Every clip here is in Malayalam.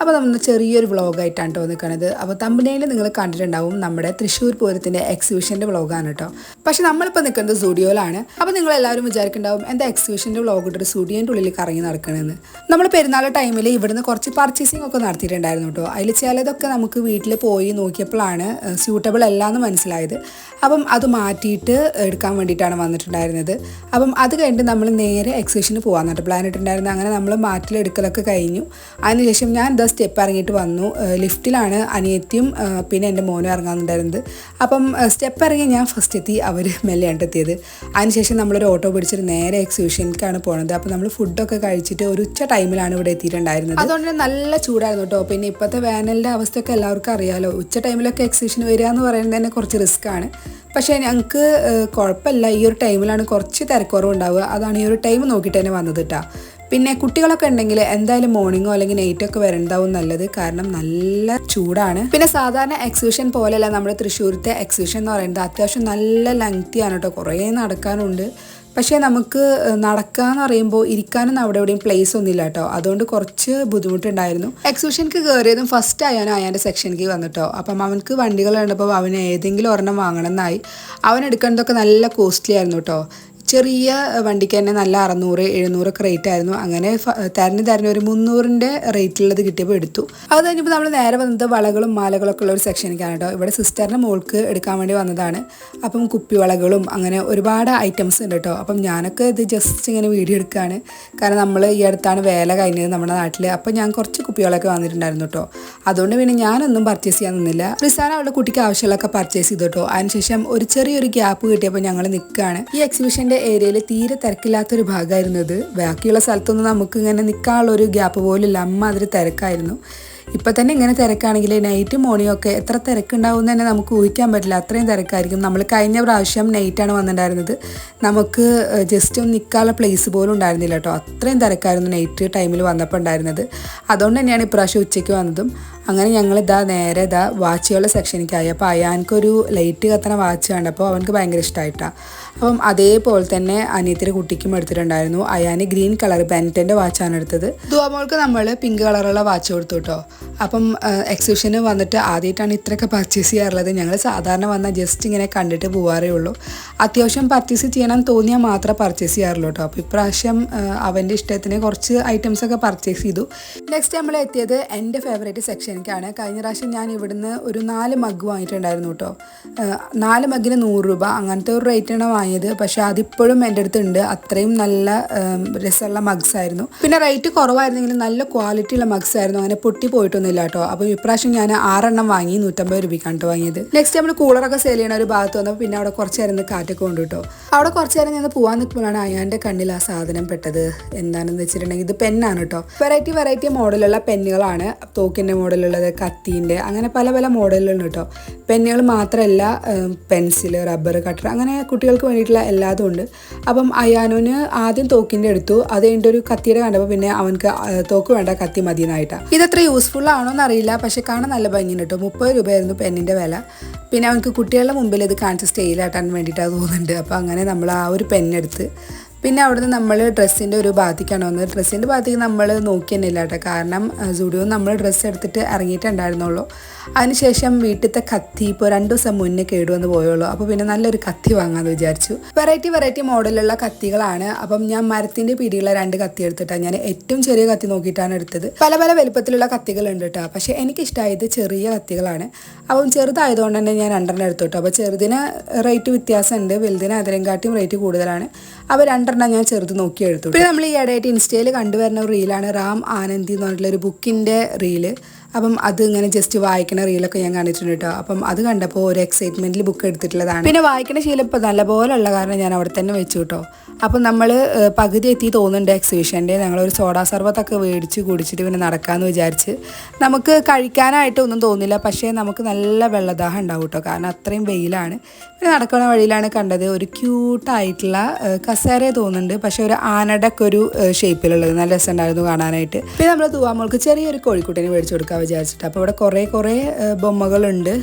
അപ്പോൾ നമ്മൾ ചെറിയൊരു വ്ളോഗായിട്ടാണ് കേട്ടോ നിൽക്കുന്നത് അപ്പോൾ തമ്പനയിൽ നിങ്ങൾ കണ്ടിട്ടുണ്ടാവും. നമ്മുടെ തൃശ്ശൂർ പൂരത്തിന്റെ എക്സിബിഷന്റെ വ്ളോഗാണ് കേട്ടോ പക്ഷെ നമ്മളിപ്പോൾ നിൽക്കുന്നത് സ്റ്റുഡിയോയിലാണ്. അപ്പോൾ നിങ്ങൾ എല്ലാവരും വിചാരിക്കുന്നുണ്ടാവും എന്താ എക്സിബിഷന്റെ വ്ളോഗ് ഇട്ടിട്ട് സ്റ്റുഡിയോന്റെ ഉള്ളിൽ കറങ്ങി നടക്കണമെന്ന് നമ്മൾ പെരുന്നാൾ ടൈമിൽ ഇവിടുന്ന് കുറച്ച് പർച്ചേസിംഗ് ഒക്കെ നടത്തിയിട്ടുണ്ടായിരുന്നു കേട്ടോ അതിൽ ചിലതൊക്കെ നമുക്ക് വീട്ടിൽ പോയി നോക്കിയപ്പോഴാണ് സ്യൂട്ടബിൾ അല്ല എന്ന് മനസ്സിലായത്. അപ്പം അത് മാറ്റിയിട്ട് എടുക്കാൻ വേണ്ടിയിട്ടാണ് വന്നിട്ടുണ്ടായിരുന്നത്. അപ്പം അത് കഴിഞ്ഞിട്ട് നമ്മൾ നേരെ എക്സിബിഷന് പോകാൻ പ്ലാൻ ഇട്ടിട്ടുണ്ടായിരുന്നത് അങ്ങനെ നമ്മൾ മാറ്റിലെടുക്കലൊക്കെ കഴിഞ്ഞു. അതിനുശേഷം ഞാൻ സ്റ്റെപ്പ് ഇറങ്ങിയിട്ട് വന്നു. ലിഫ്റ്റിലാണ് അനിയത്തിയും പിന്നെ എന്റെ മോനും ഇറങ്ങാനുണ്ടായിരുന്നത്. അപ്പം സ്റ്റെപ്പ് ഇറങ്ങി ഞാൻ ഫസ്റ്റ് എത്തി അവർ മെല്ലെയാണ് എത്തിയത് അതിനുശേഷം നമ്മളൊരു ഓട്ടോ പിടിച്ചിട്ട് നേരെ എക്സിബിഷനിലേക്കാണ് പോണത്. അപ്പം നമ്മൾ ഫുഡൊക്കെ കഴിച്ചിട്ട് ഒരു ഉച്ച ടൈമിലാണ് ഇവിടെ എത്തിയിട്ടുണ്ടായിരുന്നത്. അതുകൊണ്ട് നല്ല ചൂടായിരുന്നു കേട്ടോ. പിന്നെ ഇപ്പോഴത്തെ വേനലിന്റെ അവസ്ഥയൊക്കെ എല്ലാവർക്കും അറിയാമല്ലോ ഉച്ച ടൈമിലൊക്കെ എക്സിബിഷൻ വരിക എന്ന് പറയുന്നത് തന്നെ കുറച്ച് റിസ്ക് ആണ്. പക്ഷേ ഞങ്ങൾക്ക് കുഴപ്പമില്ല. ഈ ഒരു ടൈമിലാണ് കുറച്ച് തിരക്കുറവുണ്ടാവുക. അതാണ് ഈ ഒരു ടൈം നോക്കിയിട്ട് തന്നെ വന്നത് കേട്ടോ. പിന്നെ കുട്ടികളൊക്കെ ഉണ്ടെങ്കിൽ എന്തായാലും മോർണിംഗോ അല്ലെങ്കിൽ നൈറ്റോ ഒക്കെ വരണ്ടാവും നല്ലത്. കാരണം നല്ല ചൂടാണ്. പിന്നെ സാധാരണ എക്സിബിഷൻ പോലെയല്ല നമ്മുടെ തൃശ്ശൂരത്തെ എക്സിബിഷൻ എന്ന് പറയുന്നത്. അത്യാവശ്യം നല്ല ലെങ്തി ആണ് കേട്ടോ കുറേ നടക്കാനുണ്ട്. പക്ഷേ നമുക്ക് നടക്കാന്ന് പറയുമ്പോൾ ഇരിക്കാനൊന്നും അവിടെ എവിടെയും പ്ലേസ് ഒന്നുമില്ല കേട്ടോ അതുകൊണ്ട് കുറച്ച് ബുദ്ധിമുട്ടുണ്ടായിരുന്നു. എക്സിബിഷനിക്ക് കയറിയതും ഫസ്റ്റ് ആയാണ് അയാന്റെ സെക്ഷനിലേക്ക് വന്നിട്ടോ അപ്പം അവനക്ക് വണ്ടികൾ കണ്ടപ്പോൾ അവന് ഏതെങ്കിലും ഒരെണ്ണം വാങ്ങണമെന്നായി അവൻ എടുക്കേണ്ടതൊക്കെ നല്ല കോസ്റ്റ്ലി ആയിരുന്നു കേട്ടോ ചെറിയ വണ്ടിക്ക് തന്നെ നല്ല അറുന്നൂറ് എഴുന്നൂറൊക്കെ റേറ്റ് ആയിരുന്നു. അങ്ങനെ തരഞ്ഞ് തരഞ്ഞ് ഒരു മുന്നൂറിന്റെ റേറ്റിലുള്ളത് കിട്ടിയപ്പോൾ എടുത്തു. അത് കഴിഞ്ഞപ്പോൾ നമ്മൾ നേരെ വന്നത് വളകളും മാലകളൊക്കെ ഉള്ള ഒരു സെക്ഷനിക്കാണ് കേട്ടോ. ഇവിടെ സിസ്റ്ററിന്റെ മോൾക്ക് എടുക്കാൻ വേണ്ടി വന്നതാണ്. അപ്പം കുപ്പി വളകളും അങ്ങനെ ഒരുപാട് ഐറ്റംസ് ഉണ്ട് കേട്ടോ. അപ്പം ഞാനൊക്കെ ഇത് ജസ്റ്റ് ഇങ്ങനെ വീഡിയോ എടുക്കുകയാണ് കാരണം നമ്മൾ ഈ അടുത്താണ് വേല കഴിഞ്ഞത് നമ്മുടെ നാട്ടിൽ അപ്പം ഞാൻ കുറച്ച് കുപ്പികളൊക്കെ വന്നിട്ടുണ്ടായിരുന്നു കേട്ടോ. അതുകൊണ്ട് പിന്നെ ഞാനൊന്നും പർച്ചേസ് ചെയ്യാൻ നിന്നില്ല. റിസാന അവളുടെ കുട്ടിക്ക് ആവശ്യമുള്ളതൊക്കെ പർച്ചേസ് ചെയ്തു കേട്ടോ. അതിനുശേഷം ഒരു ചെറിയൊരു ഗ്യാപ്പ് കിട്ടിയപ്പോൾ ഞങ്ങൾ നിൽക്കുകയാണ് ഈ എക്സിബിഷന്റെ ഏരിയയിൽ തീരെ തിരക്കില്ലാത്തൊരു ഭാഗമായിരുന്നു ഇത്. ബാക്കിയുള്ള സ്ഥലത്തൊന്നും നമുക്ക് ഇങ്ങനെ നിൽക്കാനുള്ളൊരു ഗ്യാപ്പ് പോലില്ല അമ്മാതിരി തിരക്കായിരുന്നു. ഇപ്പം തന്നെ ഇങ്ങനെ തിരക്കാണെങ്കിൽ നൈറ്റ് മോർണിംഗ് ഒക്കെ എത്ര തിരക്കുണ്ടാവും തന്നെ നമുക്ക് ഊഹിക്കാൻ പറ്റില്ല. അത്രയും തിരക്കായിരിക്കും. നമ്മൾ കഴിഞ്ഞ പ്രാവശ്യം നൈറ്റാണ് വന്നിട്ടുണ്ടായിരുന്നത്. നമുക്ക് ജസ്റ്റ് ഒന്ന് നിൽക്കാനുള്ള പ്ലേസ് പോലും ഉണ്ടായിരുന്നില്ല കേട്ടോ. അത്രയും തിരക്കായിരുന്നു നൈറ്റ് ടൈമിൽ വന്നപ്പോൾ ഉണ്ടായിരുന്നത്. അതുകൊണ്ട് തന്നെയാണ് ഇപ്രാവശ്യം ഉച്ചയ്ക്ക് വന്നതും. അങ്ങനെ ഞങ്ങൾ ഇതാ നേരെ ഇതാ വാച്ചുകളുടെ സെക്ഷനിക്കായി അപ്പോൾ അയാൻക്കൊരു ലൈറ്റ് കത്തണ വാച്ച് കണ്ടപ്പോൾ അവനക്ക് ഭയങ്കര ഇഷ്ടമായിട്ടാണ് അപ്പം അതേപോലെ തന്നെ അനിയത്തിന്റെ കുട്ടിക്കും എടുത്തിട്ടുണ്ടായിരുന്നു. അയാന് ഗ്രീൻ കളർ ബെന്റന്റെ വാച്ചാണ് എടുത്തത്. ദുവാമോൾക്ക് നമ്മൾ പിങ്ക് കളറുള്ള വാച്ച് കൊടുത്തു കേട്ടോ അപ്പം എക്സിബിഷന് വന്നിട്ട് ആദ്യമായിട്ടാണ് ഇത്രയൊക്കെ പർച്ചേസ് ചെയ്യാറുള്ളത്. ഞങ്ങൾ സാധാരണ വന്നാൽ ജസ്റ്റ് ഇങ്ങനെ കണ്ടിട്ട് പോകാറേ ഉള്ളൂ. അത്യാവശ്യം പർച്ചേസ് ചെയ്യണം തോന്നിയാൽ മാത്രമേ പർച്ചേസ് ചെയ്യാറുള്ളൂ കേട്ടോ അപ്പോൾ ഇപ്രാവശ്യം അവന്റെ ഇഷ്ടത്തിന് കുറച്ച് ഐറ്റംസ് ഒക്കെ പർച്ചേസ് ചെയ്തു. നെക്സ്റ്റ് നമ്മൾ എത്തിയത് എന്റെ ഫേവറേറ്റ് സെക്ഷനിലേക്കാണ് കഴിഞ്ഞ പ്രാവശ്യം ഞാൻ ഇവിടുന്ന് ഒരു നാല് മഗ് വാങ്ങിയിട്ടുണ്ടായിരുന്നു കേട്ടോ നാല് മഗ്ഗിന് നൂറ് രൂപ. അങ്ങനത്തെ ഒരു റേറ്റാണ് വാങ്ങിയത്. പക്ഷെ അതിപ്പോഴും എന്റെ അടുത്തുണ്ട്. അത്രയും നല്ല രസമുള്ള മഗ്സ് ആയിരുന്നു. പിന്നെ റേറ്റ് കുറവായിരുന്നെങ്കിലും നല്ല ക്വാളിറ്റി ഉള്ള മഗ്സ് ആയിരുന്നു. അങ്ങനെ പൊട്ടി പോയിട്ടൊന്നുമില്ല കേട്ടോ അപ്പോൾ ഇപ്രാവശ്യം ഞാൻ ആറെണ്ണം വാങ്ങി നൂറ്റമ്പത് രൂപയ്ക്കാണ് വാങ്ങിയത്. നെക്സ്റ്റ് നമ്മൾ കൂളറൊക്കെ സെയിൽ ചെയ്യണ ഒരു ഭാഗത്ത് വന്നപ്പോൾ പിന്നെ അവിടെ കുറച്ച് നേരം കാറ്റൊക്കെ കൊണ്ടു കേട്ടോ അവിടെ കുറച്ച് നേരം ഞാൻ പോകാൻ നിൽക്കുമ്പോഴാണ് അയാളുടെ കണ്ണിൽ ആ സാധനം പെട്ടത്. എന്താണെന്ന് വെച്ചിട്ടുണ്ടെങ്കിൽ ഇത് പെന്നാണ് കേട്ടോ വെറൈറ്റി വെറൈറ്റി മോഡലുള്ള പെന്നുകളാണ് തോക്കിന്റെ മോഡലുള്ളത് കത്തീന്റെ അങ്ങനെ പല പല മോഡലുകളുണ്ട് കേട്ടോ. പെന്നുകൾ മാത്രമല്ല പെൻസിൽ റബ്ബർ കട്ടർ അങ്ങനെ കുട്ടികൾക്ക് വേണ്ടിയിട്ടുള്ള എല്ലാതും ഉണ്ട്. അപ്പം അയാനുവിന് ആദ്യം തോക്കിന്റെ എടുത്തു. അത് കഴിഞ്ഞിട്ട് ഒരു കത്തിയുടെ കണ്ടപ്പോൾ പിന്നെ അവൻക്ക് തോക്ക് വേണ്ട കത്തി മതി എന്നായിട്ടാണ് ഇതത്ര യൂസ്ഫുൾ ആണോ എന്നറിയില്ല പക്ഷെ കാണാൻ നല്ല ഭംഗി കേട്ടോ. മുപ്പത് രൂപയായിരുന്നു പെന്നിന്റെ വില. പിന്നെ അവൻക്ക് കുട്ടികളുടെ മുമ്പിൽ ഇത് കാണിച്ച് സ്റ്റേയിലാട്ടാൻ വേണ്ടിയിട്ടാണ് തോന്നുന്നുണ്ട്. അപ്പോൾ അങ്ങനെ നമ്മൾ ആ ഒരു പെന്നെടുത്ത് പിന്നെ അവിടുന്ന് നമ്മൾ ഡ്രസ്സിന്റെ ഒരു ഭാഗത്തേക്കാണ് വന്നത്. ഡ്രസ്സിന്റെ ഭാഗത്തേക്ക് നമ്മൾ നോക്കി തന്നെ കേട്ടോ. കാരണം സുഡിയോ നമ്മൾ ഡ്രസ്സ് എടുത്തിട്ട് ഇറങ്ങിയിട്ടുണ്ടായിരുന്നുള്ളൂ. അതിനുശേഷം വീട്ടിലത്തെ കത്തി ഇപ്പോൾ രണ്ട് ദിവസം മുന്നേ കേടുവന്ന് പോയുള്ളൂ. അപ്പോൾ പിന്നെ നല്ലൊരു കത്തി വാങ്ങാമെന്ന് വിചാരിച്ചു. വെറൈറ്റി വെറൈറ്റി മോഡലുള്ള കത്തികളാണ്. അപ്പം ഞാൻ മരത്തിന്റെ പിടിയുള്ള രണ്ട് കത്തി എടുത്തിട്ടാണ്. ഞാൻ ഏറ്റവും ചെറിയ കത്തി നോക്കിയിട്ടാണ് എടുത്തത്. പല പല വലുപ്പത്തിലുള്ള കത്തികളുണ്ട് കേട്ടോ. പക്ഷേ എനിക്കിഷ്ടമായത് ചെറിയ കത്തികളാണ്. അപ്പം ചെറുതായതുകൊണ്ട് തന്നെ ഞാൻ രണ്ടെണ്ണം എടുത്തു കേട്ടോ. അപ്പോൾ ചെറുതിന് റേറ്റ് വ്യത്യാസമുണ്ട്. വലുതിന് അതിനെക്കാട്ടിയും റേറ്റ് കൂടുതലാണ്. അപ്പോൾ രണ്ടെണ്ണം ഞാൻ ചെറുത് നോക്കി എഴുത്തു പിന്നെ നമ്മൾ ഈ ഇടയായിട്ട് ഇൻസ്റ്റയിൽ കണ്ടുവരുന്ന ഒരു റീലാണ് റാം ആനന്ദി എന്ന് പറഞ്ഞിട്ടുള്ള ഒരു ബുക്കിന്റെ റീൽ അപ്പം അത് ഇങ്ങനെ ജസ്റ്റ് വായിക്കണ റീലൊക്കെ ഞാൻ കണ്ടിട്ടുണ്ട് കേട്ടോ അപ്പം അത് കണ്ടപ്പോൾ ഒരു എക്സൈറ്റ്മെന്റിൽ ബുക്ക് എടുത്തിട്ടുള്ളതാണ്. പിന്നെ വായിക്കണ ശീലം ഇപ്പം നല്ലപോലെ ഉള്ള കാരണം ഞാൻ അവിടെ തന്നെ വെച്ചു കേട്ടോ അപ്പം നമ്മൾ പകുതി എത്തി തോന്നുന്നുണ്ട് എക്സിബിഷന്റെ ഞങ്ങളൊരു സോഡാ സർബത്തൊക്കെ മേടിച്ച് കുടിച്ചിട്ട് പിന്നെ നടക്കാമെന്ന് വിചാരിച്ച്. നമുക്ക് കഴിക്കാനായിട്ട് ഒന്നും തോന്നില്ല. പക്ഷേ നമുക്ക് നല്ല വെള്ളദാഹം ഉണ്ടാവും കേട്ടോ കാരണം അത്രയും വെയിലാണ്. പിന്നെ നടക്കുന്ന വഴിയിലാണ് കണ്ടത് ഒരു ക്യൂട്ടായിട്ടുള്ള കസേര തോന്നുന്നുണ്ട്. പക്ഷേ ഒരു ആനയുടെ ഒരു ഷേപ്പിലുള്ളത് നല്ല രസമുണ്ടായിരുന്നു കാണാനായിട്ട്. പിന്നെ നമ്മൾ തൂവാമോൾക്ക് ചെറിയൊരു കോഴിക്കുട്ടിനെ മേടിച്ചു കൊടുക്കാൻ വിചാരിച്ചിട്ട്. അപ്പോൾ ഇവിടെ കുറേ കുറേ ബൊമ്മകളുണ്ട്.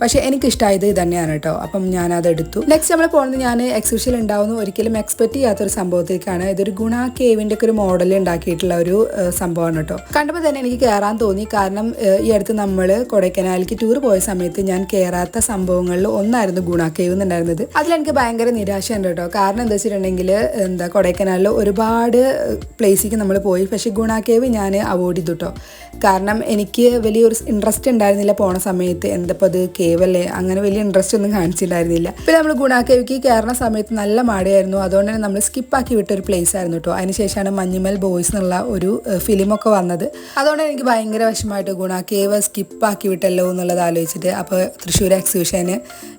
പക്ഷേ എനിക്കിഷ്ടമായത് ഇത് തന്നെയാണ് കേട്ടോ. അപ്പം ഞാനത് എടുത്തു നെക്സ്റ്റ് നമ്മൾ പോകുന്നത് ഞാൻ എക്സിബിഷൻ ഉണ്ടാവുന്ന. ഒരിക്കലും എക്സ്പെക്ട് ചെയ്യാത്തൊരു സംഭവത്തേക്കാണ് ഇതൊരു ഗുണ കേവിന്റെ ഒക്കെ ഒരു മോഡൽ ഉണ്ടാക്കിയിട്ടുള്ള ഒരു സംഭവമാണ് കേട്ടോ. കണ്ടപ്പോൾ തന്നെ എനിക്ക് കയറാൻ തോന്നി. കാരണം ഈ അടുത്ത് നമ്മൾ കൊടൈക്കനാലിലേക്ക് ടൂർ പോയ സമയത്ത് ഞാൻ കയറാത്ത സംഭവങ്ങളിൽ ഒന്നായിരുന്നു ഗുണ കേവ് എന്നുണ്ടായിരുന്നത്. അതിലെനിക്ക് ഭയങ്കര നിരാശയുണ്ട് കേട്ടോ. കാരണം എന്താ വെച്ചിട്ടുണ്ടെങ്കിൽ എന്താ കൊടൈക്കനാലിൽ ഒരുപാട് പ്ലേസിലേക്ക് നമ്മൾ പോയി. പക്ഷേ ഗുണ കേവ് ഞാൻ അവോയ്ഡ് ചെയ്തു കേട്ടോ. കാരണം എനിക്ക് വലിയൊരു ഇൻട്രസ്റ്റ് ഉണ്ടായിരുന്നില്ല പോണ സമയത്ത്. എന്തപ്പോൾ അത് കേവല്ലേ അങ്ങനെ വലിയ ഇൻട്രസ്റ്റ് ഒന്നും കാണിച്ചിട്ടുണ്ടായിരുന്നില്ല. പിന്നെ നമ്മൾ ഗുണ കേവിക്ക് കയറുന്ന സമയത്ത് നല്ല മാടയായിരുന്നു അതുകൊണ്ട് തന്നെ നമ്മൾ സ്കിപ്പാക്കി വിട്ട ഒരു പ്ലേസ് ആയിരുന്നു കേട്ടോ അതിനുശേഷമാണ് മഞ്ഞുമൽ ബോയ്സ് എന്നുള്ള ഒരു ഫിലിമൊക്കെ വന്നത്. അതുകൊണ്ട് എനിക്ക് ഭയങ്കര വിഷമമായിട്ട് ഗുണ കേവ് സ്കിപ്പാക്കി വിട്ടല്ലോ എന്നുള്ളത് ആലോചിച്ചിട്ട് അപ്പോൾ തൃശ്ശൂർ എക്സിബിഷന്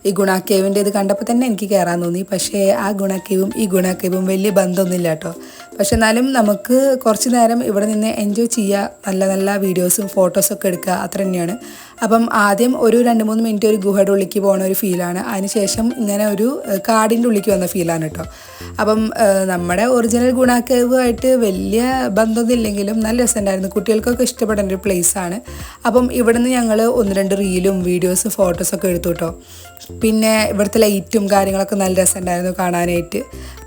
ഈ ഗുണ കേവിന്റെ ഇത് കണ്ടപ്പോൾ തന്നെ എനിക്ക് കയറാൻ തോന്നി. പക്ഷേ ആ ഗുണ കേവും ഈ ഗുണ കേവും വലിയ ബന്ധമൊന്നുമില്ല കേട്ടോ പക്ഷെ എന്നാലും നമുക്ക് കുറച്ച് നേരം ഇവിടെ നിന്ന് എൻജോയ് ചെയ്യുക നല്ല നല്ല വീഡിയോസും ഫോട്ടോസും ഒക്കെ എടുക്കുക. അത്ര തന്നെയാണ്. അപ്പം ആദ്യം ഒരു രണ്ട് മൂന്ന് മിനിറ്റ് ഒരു ഗുഹയുടെ ഉള്ളിലേക്ക് പോകുന്ന ഒരു ഫീലാണ്. അതിനുശേഷം ഇങ്ങനെ ഒരു കാടിന്റെ ഉള്ളിലേക്ക് വന്ന ഫീലാണ് കേട്ടോ അപ്പം നമ്മുടെ ഒറിജിനൽ ഗുണാക്കേവുമായിട്ട് വലിയ ബന്ധമൊന്നും ഇല്ലെങ്കിലും നല്ല രസമുണ്ടായിരുന്നു. കുട്ടികൾക്കൊക്കെ ഇഷ്ടപ്പെടേണ്ട ഒരു ആണ്. അപ്പം ഇവിടുന്ന് ഞങ്ങൾ ഒന്ന് രണ്ട് റീലും വീഡിയോസും ഫോട്ടോസൊക്കെ എടുത്തു കേട്ടോ പിന്നെ ഇവിടുത്തെ ലൈറ്റും കാര്യങ്ങളൊക്കെ നല്ല രസമുണ്ടായിരുന്നു കാണാനായിട്ട്.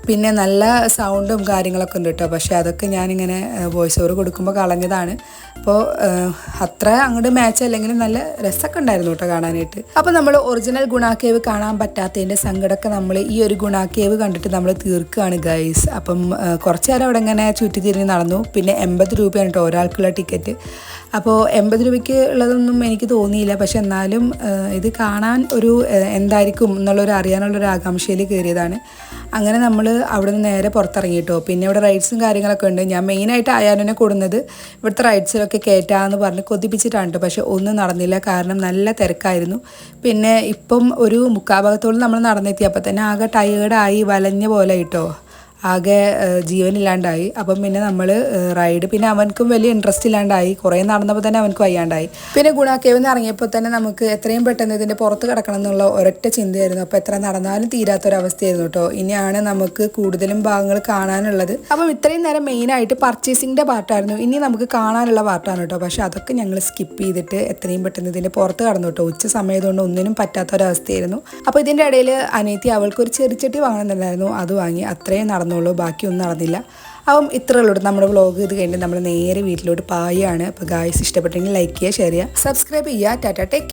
പിന്നെ നല്ല സൗണ്ടും കാര്യങ്ങളൊക്കെ ഉണ്ട് കേട്ടോ പക്ഷേ അതൊക്കെ ഞാനിങ്ങനെ വോയിസ് ഓവർ കൊടുക്കുമ്പോൾ കളഞ്ഞതാണ്. അപ്പോൾ അത്ര അങ്ങോട്ട് മാച്ച് അല്ലെങ്കിലും നല്ല രസമൊക്കെ ഉണ്ടായിരുന്നു കേട്ടോ കാണാനായിട്ട്. അപ്പോൾ നമ്മൾ ഒറിജിനൽ ഗുണാക്കേവ് കാണാൻ പറ്റാത്തതിന്റെ സങ്കടമൊക്കെ നമ്മൾ ഈ ഒരു ഗുണാക്കേവ് കണ്ടിട്ട് നമ്മൾ തീർക്കുകയാണ് ഗൈസ് അപ്പം കുറച്ച് നേരം അവിടെ ഇങ്ങനെ ചുറ്റി തിരിഞ്ഞ് നടന്നു. പിന്നെ എൺപത് രൂപയാണ് കേട്ടോ ഒരാൾക്കുള്ള ടിക്കറ്റ്. അപ്പോൾ എൺപത് രൂപയ്ക്ക് ഉള്ളതൊന്നും എനിക്ക് തോന്നിയില്ല. പക്ഷെ എന്നാലും ഇത് കാണാൻ ഒരു എന്തായിരിക്കും എന്നുള്ളൊരു അറിയാനുള്ളൊരു ആകാംക്ഷയിൽ കയറിയതാണ്. അങ്ങനെ നമ്മൾ അവിടെ നിന്ന് നേരെ പുറത്തിറങ്ങിയിട്ടോ പിന്നെ ഇവിടെ റൈഡ്സും കാര്യങ്ങളൊക്കെ ഉണ്ട്. ഞാൻ മെയിനായിട്ട് അയാനെ കൊടുന്നത് ഇവിടുത്തെ റൈഡ്സിലൊക്കെ കയറ്റാമെന്ന് പറഞ്ഞ് കൊതിപ്പിച്ചിട്ടാണ് കേട്ടോ പക്ഷേ ഒന്നും നടന്നില്ല. കാരണം നല്ല തിരക്കായിരുന്നു. പിന്നെ ഇപ്പം ഒരു മുക്കാഭാഗത്തോളം നമ്മൾ നടന്നെത്തി. അപ്പം തന്നെ ആകെ ടയേർഡായി വലഞ്ഞ പോലെ കേട്ടോ ആകെ ജീവനില്ലാണ്ടായി. അപ്പം പിന്നെ നമ്മൾ റൈഡ്. പിന്നെ അവനക്കും വലിയ ഇൻട്രസ്റ്റ് ഇല്ലാണ്ടായി. കുറേ നടന്നപ്പോൾ തന്നെ അവനക്ക് വയ്യാണ്ടായി. പിന്നെ ഗുണാക്കേവിൽ നിന്ന് ഇറങ്ങിയപ്പോൾ തന്നെ നമുക്ക് എത്രയും പെട്ടെന്ന് ഇതിന്റെ പുറത്ത് കിടക്കണം എന്നുള്ള ഒരൊറ്റ ചിന്തയായിരുന്നു. അപ്പോൾ എത്ര നടന്നാലും തീരാത്തൊരവസ്ഥയായിരുന്നു കേട്ടോ. ഇനിയാണ് നമുക്ക് കൂടുതലും ഭാഗങ്ങൾ കാണാനുള്ളത്. അപ്പം ഇത്രയും നേരം മെയിനായിട്ട് പർച്ചേസിങ്ങിന്റെ പാർട്ടായിരുന്നു ഇനി നമുക്ക് കാണാനുള്ള പാർട്ടാണ് കേട്ടോ. പക്ഷേ അതൊക്കെ ഞങ്ങൾ സ്കിപ്പ് ചെയ്തിട്ട് എത്രയും പെട്ടെന്ന് ഇതിന്റെ പുറത്ത് കടന്നു കേട്ടോ. ഉച്ച സമയത്തുകൊണ്ട് ഒന്നിനും പറ്റാത്തൊരവസ്ഥയായിരുന്നു. അപ്പോൾ ഇതിന്റെ ഇടയിൽ അനേത്തി അവൾക്ക് ഒരു ചെറിച്ചട്ടി വാങ്ങണമെന്നുണ്ടായിരുന്നു അത് വാങ്ങി അത്രയും നടന്നുള്ളൂ ബാക്കിയൊന്നും നടന്നില്ല. അപ്പം ഇത്രയേ ഉള്ളൂ നമ്മുടെ വ്ളോഗ് ഇത് കഴിഞ്ഞ് നമ്മൾ നേരെ വീട്ടിലോട്ട് പായാണ് അപ്പോൾ ഗായ്സ് ഇഷ്ടപ്പെട്ടെങ്കിൽ ലൈക്ക് ചെയ്യുക ഷെയർ ചെയ്യുക. സബ്സ്ക്രൈബ് ചെയ്യുക. ടാറ്റ ടേക്ക്